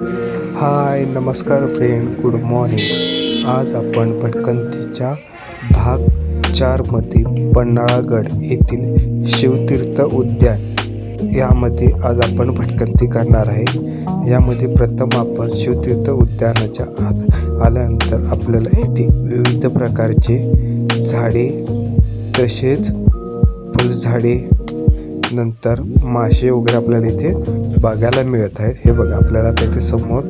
हाय नमस्कार friend good morning आज आपण भटकंतीच्या भाग चारमध्ये पन्हाळागड येथील शिवतीर्थ उद्यान यामध्ये आज आपण भटकंती करणार आहे. यामध्ये प्रथम आपण शिवतीर्थ उद्यानाच्या आत आल्यानंतर आपल्याला येथे विविध प्रकारचे झाडे तसेच फुलझाडे नंतर मासे वगैरे आपल्याला इथे बघायला मिळत आहेत. हे बघा आपल्याला तिथे समोर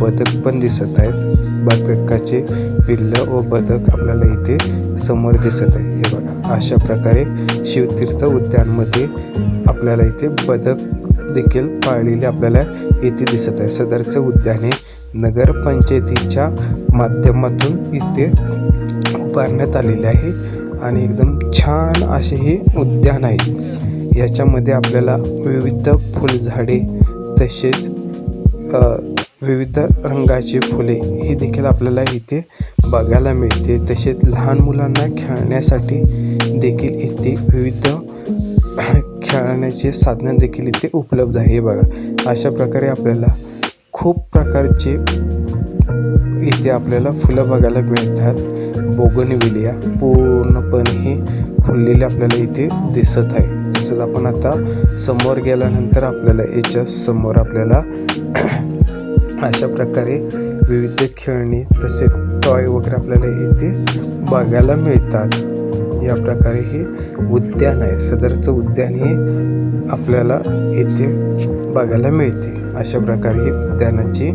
बदक पण दिसत आहेत. बदकाचे पिल्लं व बदक आपल्याला इथे समोर दिसत आहे. हे बघा अशा प्रकारे शिवतीर्थ उद्यानमध्ये आपल्याला इथे बदक देखील पाळलेले आपल्याला इथे दिसत आहे. सदरचं उद्यान हे नगरपंचायतीच्या माध्यमातून इथे उभारण्यात आलेले आहे. आणि एकदम छान असे हे उद्यान आहे. याच्यामध्ये आपल्याला विविध फुलझाडे तसेच विविध रंगाची फुले ही देखील आपल्याला इथे बघायला मिळते. तसेच लहान मुलांना खेळण्यासाठी देखील इथे विविध खेळण्याचे साधनं देखील इथे उपलब्ध आहे. हे बघा अशा प्रकारे आपल्याला खूप प्रकारचे इथे आपल्याला फुलं बघायला मिळतात. बोगनविलिया पूर्णपणे फुललेले आपल्याला इथे दिसत आहे. तसंच आपण आता समोर गेल्यानंतर आपल्याला याच्या समोर आपल्याला अशा प्रकारे विविध खेळणी तसे टॉय वगैरे आपल्याला इथे बघायला मिळतात. या प्रकारे हे उद्यान आहे. सदरचं उद्यान हे आपल्याला इथे बघायला मिळते. अशा प्रकारे हे उद्यानाची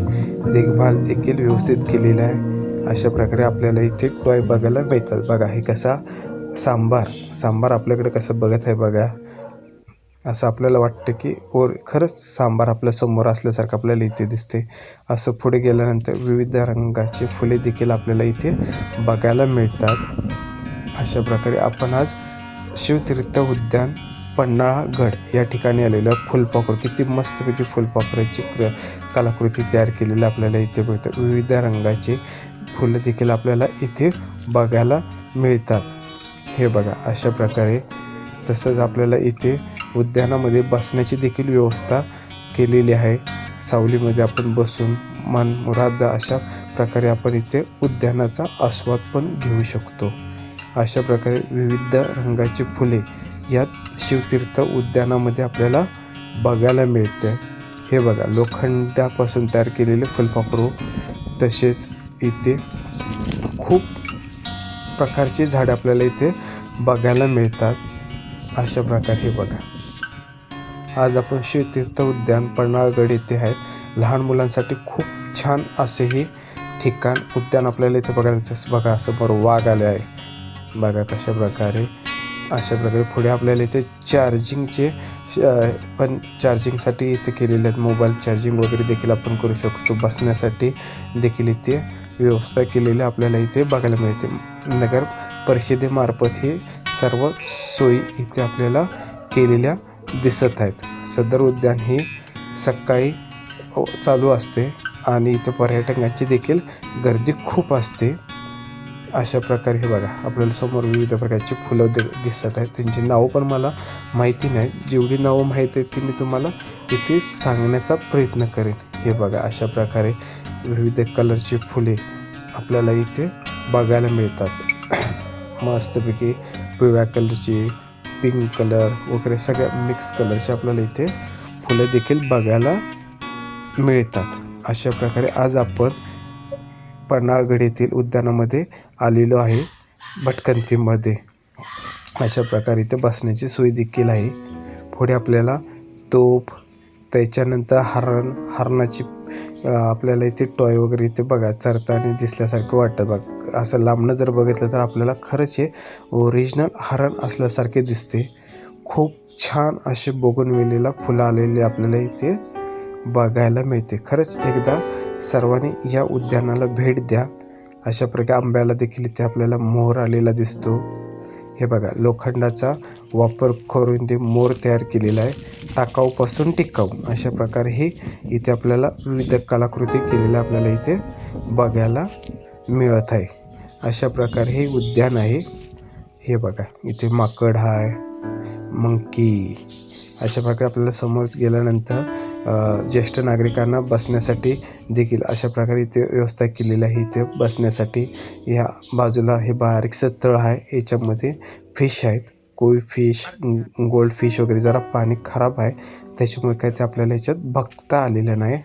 देखभाल देखील व्यवस्थित केलेली आहे. अशा प्रकारे आपल्याला इथे टॉय बघायला मिळतात. बघा हे कसा सांबार सांबार आपल्याकडे कसं बघत आहे बघा. असं आपल्याला वाटतं की और खरंच सांबार आपल्यासमोर असल्यासारखं आपल्याला इथे दिसते असं पुढे गेल्यानंतर विविध रंगाची फुले देखील आपल्याला इथे बघायला मिळतात. अशा प्रकारे आपण आज शिवतीर्थ उद्यान पन्हाळागड या ठिकाणी आलेलं आहे. फुलपाखरू किती मस्तपैकी फुलपाखराची क्र कलाकृती तयार केलेली आपल्याला इथे मिळतं. विविध रंगाचे फुलं देखील आपल्याला इथे बघायला मिळतात. हे बघा अशा प्रकारे तसंच आपल्याला इथे उद्यानामध्ये बसण्याची देखील व्यवस्था केलेली आहे. सावलीमध्ये आपण बसून मन मुराद अशा प्रकारे आपण इथे उद्यानाचा आस्वाद पण घेऊ शकतो. अशा प्रकारे विविध रंगाची फुले यात शिवतीर्थ उद्यानामध्ये आपल्याला बघायला मिळते. हे बघा लोखंडापासून तयार केलेले फुलपाखरू तसेच इथे खूप प्रकारची झाडे आपल्याला इथे बघायला मिळतात. अशा प्रकारे हे बघा. आज आपण शिवतीर्थ उद्यान पन्हाळगड येथे आहेत. लहान मुलांसाठी खूप छान असे हे ठिकाण उद्यान आपल्याला इथे बघायला बघा समोर वाघ आले आहे. बघा कशा प्रकारे अशा प्रकारे पुढे आपल्याला इथे चार्जिंगचे पण चार्जिंगसाठी इथे केलेले आहेत. मोबाईल चार्जिंग वगैरे देखील आपण करू शकतो. बसण्यासाठी देखील इथे व्यवस्था केलेली आपल्याला इथे बघायला मिळते. नगर परिषदेमार्फत हे सर्व सोयी इथे आपल्याला केलेल्या दिसत आहेत. सदर उद्यान हे सकाळी चालू असते आणि इथे पर्यटकांची देखील गर्दी खूप असते. अशा प्रकारे हे बघा आपल्याला समोर विविध प्रकारची फुलं दि दिसत आहेत. त्यांची नावं पण मला माहिती नाही. जेवढी नावं माहीत आहेत ती मी तुम्हाला इथे सांगण्याचा प्रयत्न करेन. हे बघा अशा प्रकारे विविध कलरची फुले आपल्याला इथे बघायला मिळतात. मस्तपैकी पिवळ्या कलरची पिंक कलर वगैरे सगळ्या मिक्स कलरची आपल्याला इथे फुलं देखील बघायला मिळतात. अशा प्रकारे आज आपण पन्हाळगड येथील उद्यानामध्ये आलेलो आहे भटकंतीमध्ये. अशा प्रकारे इथे बसण्याची सोय देखील आहे. पुढे आपल्याला तोफ त्याच्यानंतर हरण हरणाची आपल्याला इथे टॉय वगैरे इथे बघा चरताना दिसल्यासारखं वाटतं बघ. असं लांबणं जर बघितलं तर आपल्याला खरंच हे ओरिजिनल हरण असल्यासारखे दिसते. खूप छान असे बोगनवेलीला फुलं आलेले आपल्याला इथे बघायला मिळते. खरंच एकदा सर्वांनी या उद्यानाला भेट द्या. अशा प्रकारे आंब्याला देखील इथे आपल्याला मोहर आलेला दिसतो. हे बघा लोखंडाचा वापर करून ते मोर तयार केलेला आहे. टाकाऊपासून टिकाऊ अशा प्रकारे हे इथे आपल्याला विविध कलाकृती केलेल्या आपल्याला इथे बघायला मिळत आहे. अशा प्रकारे हे उद्यान आहे. हे बघा इथे माकड आहे मंकी अशा प्रकारे आपल्याला समोर गेल्यानंतर ज्येष्ठ नागरिकांना बसण्यासाठी देखील अशा प्रकारे इथे व्यवस्था केलेली आहे. इथे बसण्यासाठी या बाजूला हे बारीकसं तळ आहे. याच्यामध्ये फिश आहेत. कोई फिश गोल्ड फिश वगैरे जरा पाणी खराब आहे. त्याच्यामुळे काय ते आपल्याला याच्यात बघता आलेलं नाही.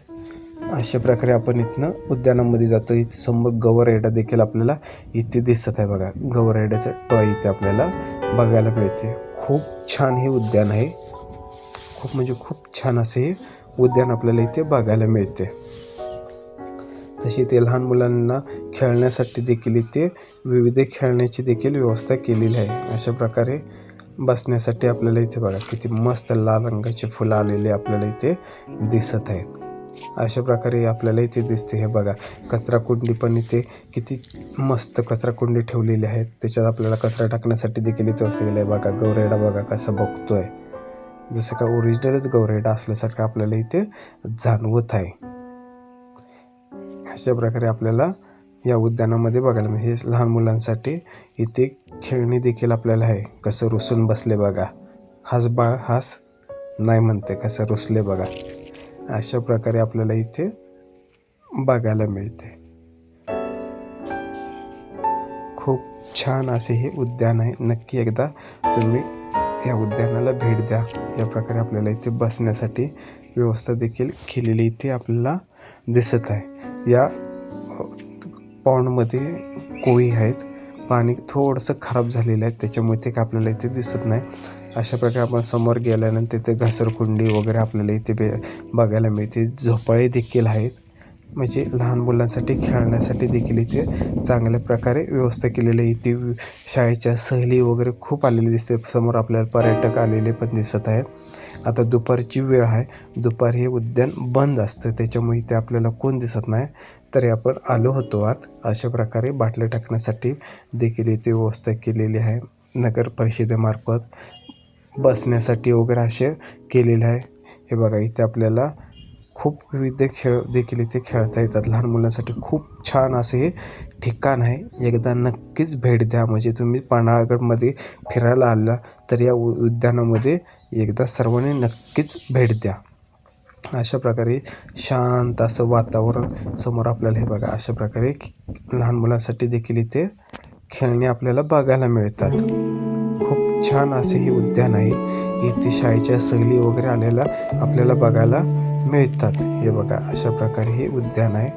अशा प्रकारे आपण इथनं उद्यानामध्ये जातो. इथे समोर गवरेडा देखील आपल्याला इथे दिसत आहे बघा. गवरेड्याचं टॉय इथे आपल्याला बघायला मिळते. खूप छान हे उद्यान आहे. खूप म्हणजे खूप छान असे हे उद्यान आपल्याला इथे बघायला मिळते. तशी ते लहान मुलांना खेळण्यासाठी देखील इथे विविध खेळण्याची देखील व्यवस्था केलेली आहे. अशा प्रकारे बसण्यासाठी आपल्याला इथे बघा किती मस्त लाल रंगाचे फुलं आलेले आपल्याला इथे दिसत आहेत. अशा प्रकारे आपल्याला इथे दिसते. हे बघा कचरा कुंडी पण इथे किती मस्त कचरा कुंडी ठेवलेली आहे. त्याच्यात आपल्याला कचरा टाकण्यासाठी देखील इथे असं गेलं आहे बघा. गौरेडा बघा कसा बघतोय. जसं का ओरिजिनलच गौरेडा असल्यासारखं आपल्याला इथे जाणवत आहे. अशा प्रकारे आपल्याला या उद्यानामध्ये बघायला म्हणजे हे लहान मुलांसाठी इथे खेळणी देखील आपल्याला आहे. कसं रुसून बसले बघा. हास बाळ हास नाही म्हणते कसं रुसले बघा. अशा प्रकारे आपल्याला इथे बघायला मिळते. खूप छान असे हे उद्यान आहे. नक्की एकदा तुम्ही या उद्यानाला भेट द्या. या प्रकारे आपल्याला इथे बसण्यासाठी व्यवस्था देखील केलेली इथे आपल्याला दिसत आहे. या पॉन्डमध्ये कोळी आहेत. पाणी थोडंसं खराब झालेलं आहे त्याच्यामुळे ते काय आपल्याला इथे दिसत नाही. अशा प्रकारे आपण समोर गेल्यानंतर इथे घसरकुंडी वगैरे आपल्याला इथे बे बघायला मिळते. झोपाळे देखील आहेत. म्हणजे लहान मुलांसाठी खेळण्यासाठी देखील इथे चांगल्या प्रकारे व्यवस्था केलेली आहे. इथे शाळेच्या सहली वगैरे खूप आलेली दिसते. समोर आपल्याला पर्यटक आलेले पण दिसत आहेत. आता दुपारची वेळ आहे. दुपारी हे उद्यान बंद असतं. त्याच्यामुळे इथे आपल्याला कोण दिसत नाही. तरी आपण आलो होतो आत. अशा प्रकारे बाटल्या टाकण्यासाठी देखील इथे व्यवस्था केलेली आहे. नगर परिषदेमार्फत बसण्यासाठी वगैरे असे केलेले आहे. हे बघा इथे आपल्याला खूप विविध खेळ देखील इथे खेळता येतात. लहान मुलांसाठी खूप छान असे हे ठिकाण आहे. एकदा नक्कीच भेट द्या. म्हणजे तुम्ही पन्हाळगडमध्ये फिरायला आला तर या उ उद्यानामध्ये एकदा सर्वांनी नक्कीच भेट द्या. अशा प्रकारे शांत असं वातावरण समोर आपल्याला हे बघा अशा प्रकारे लहान मुलांसाठी देखील इथे खेळणी आपल्याला बघायला मिळतात. खूप छान असे हे उद्यान आहे. इथे शाळेच्या सहली वगैरे आलेला आपल्याला बघायला मिळतात. हे बघा अशा प्रकारे हे उद्यान आहे.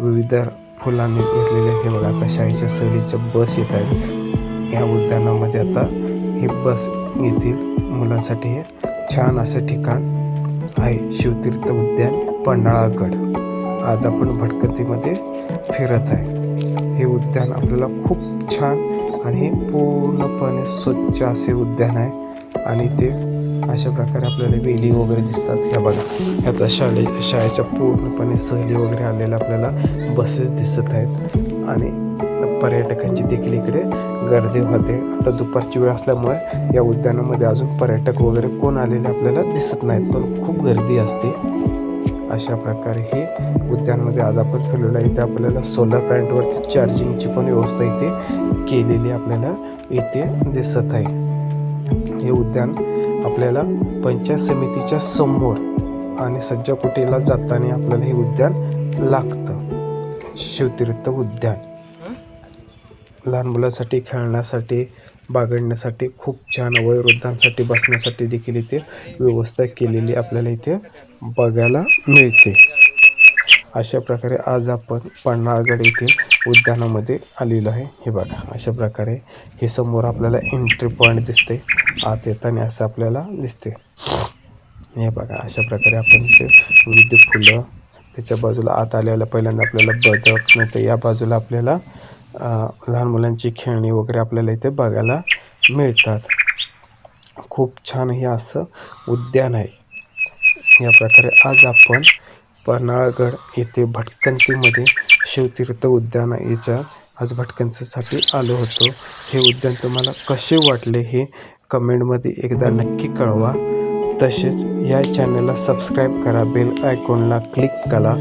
विविध फुलांनी घेतलेले हे बघा आता शाळेच्या सहलीच्या बस येत आहेत. या उद्यानामध्ये आता ही बस येतील. मुलांसाठी हे छान असं ठिकाण आहे शिवतीर्थ उद्यान पन्हाळागड. आज आपण भटकतीमध्ये फिरत आहे. हे उद्यान आपल्याला खूप छान आणि हे पूर्णपणे स्वच्छ असे उद्यान आहे. आणि ते अशा प्रकारे आपल्याला वेली वगैरे दिसतात. ह्या बघा ह्याचा शाळे शाळेच्या पूर्णपणे सहली वगैरे आलेल्या आपल्याला बसेस दिसत आहेत. आणि पर्यटकांची देखील इकडे गर्दी होते. आता दुपारची वेळ असल्यामुळे या उद्यानामध्ये अजून पर्यटक वगैरे कोण आलेले आपल्याला दिसत नाहीत पण खूप गर्दी असते. अशा प्रकारे हे उद्यानमध्ये आज आपण फिरलेलो आहे. इथे आपल्याला सोलर प्लॅन्टवरती चार्जिंगची पण व्यवस्था इथे केलेली आपल्याला इथे दिसत आहे. हे उद्यान आपल्याला पंचायत समितीच्या समोर आणि सज्जाकुटीला जाताना आपल्याला हे उद्यान लागतं. शिवतीर्थ उद्यान. लहान मुलांसाठी खेळण्यासाठी बागडण्यासाठी खूप छान वयोवृद्धांसाठी बसण्यासाठी देखील इथे व्यवस्था केलेली आपल्याला इथे बघायला मिळते. अशा प्रकारे आज आपण पन्हाळगड येथील उद्यानामध्ये आलेलो आहे. हे बघा अशा प्रकारे हे समोर आपल्याला एंट्री पॉईंट दिसते आत येताना असं आपल्याला दिसते हे बघा अशा प्रकारे आपण इथे विविध फुलं त्याच्या बाजूला आत आल्याला पहिल्यांदा आपल्याला बदक नंतर या बाजूला आपल्याला लहान मुलांची खेळणी वगैरे आपल्याला इथे बघायला मिळतात. खूप छान हे असं उद्यान आहे. या प्रकारे आज आपण पन्हाळगड येथे भटकंतीमध्ये शिवतीर्थ उद्यान याच्या आज भटकंतीसाठी आलो होतो. हे उद्यान तुम्हाला कसे वाटले हे कमेंटमध्ये एकदा नक्की कळवा. तसेच या चॅनलला सबस्क्राईब करा बेल आयकॉनला क्लिक करा.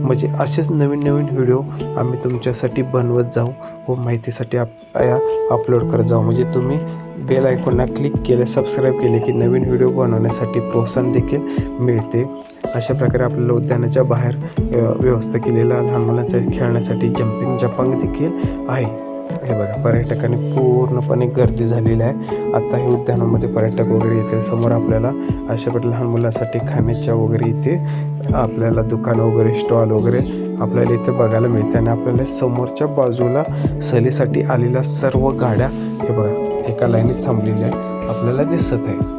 म्हणजे असेच नवीन नवीन व्हिडिओ आम्ही तुमच्यासाठी बनवत जाऊ व माहितीसाठी आप या अपलोड करत जाऊ. म्हणजे तुम्ही बेल आयकॉनला क्लिक केले सबस्क्राईब केले की नवीन व्हिडिओ बनवण्यासाठी प्रोत्साहन देखील मिळते. अशा प्रकारे आपल्याला उद्यानाच्या बाहेर व्यवस्था केलेला लहान मुलांच्या खेळण्यासाठी जम्पिंग जपांग देखील आहे. हे बघा पर्यटकांनी पूर्णपणे गर्दी झालेली आहे. आता हे उद्यानामध्ये पर्यटक वगैरे येतील. समोर आपल्याला अशा प्रकारे लहान मुलांसाठी खाण्याच्या वगैरे इथे आपल्याला दुकान वगैरे स्टॉल वगैरे आपल्याला इथे बघायला मिळते. आणि आपल्याला समोरच्या बाजूला सहलीसाठी आलेल्या सर्व गाड्या हे बघा एका लाईनीत थांबलेल्या आपल्याला दिसत आहे.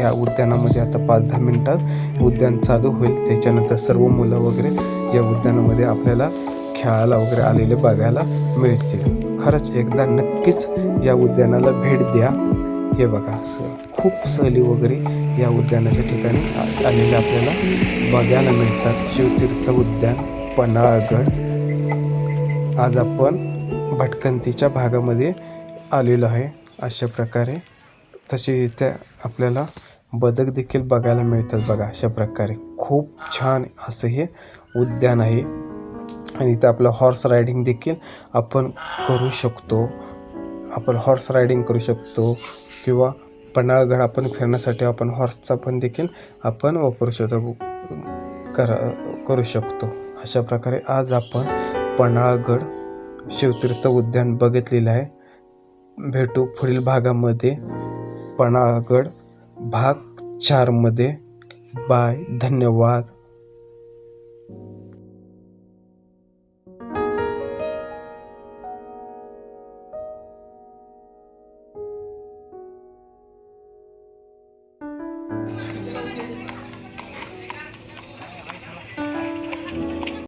या उद्यानामध्ये आता पाच दहा मिनिटात उद्यान चालू होईल. त्याच्यानंतर सर्व मुलं वगैरे या उद्यानामध्ये आपल्याला खेळायला वगैरे आलेले बघायला मिळतील. खरंच एकदा नक्कीच या उद्यानाला भेट द्या. हे बघा असं खूप सहली वगैरे या उद्यानाच्या ठिकाणी आलेल्या आपल्याला बघायला मिळतात. शिवतीर्थ उद्यान पन्हाळागड. आज आपण भटकंतीच्या भागामध्ये आलेलो आहे अशा प्रकारे. तसे इथे आपल्याला बदक देखील बघायला मिळतात बघा अशा प्रकारे. खूप छान असं हे उद्यान आहे. आणि इथं आपलं हॉर्स रायडिंग देखील आपण करू शकतो. आपण हॉर्स रायडिंग करू शकतो किंवा पन्हाळगड आपण फिरण्यासाठी आपण हॉर्सचा पण देखील आपण वापरू शकतो करा करू शकतो. अशा प्रकारे आज आपण पन्हाळगड शिवतीर्थ उद्यान बघितलेलं आहे. भेटू पुढील भागामध्ये. पन्हाळगड भाग चारमध्ये. बाय. धन्यवाद.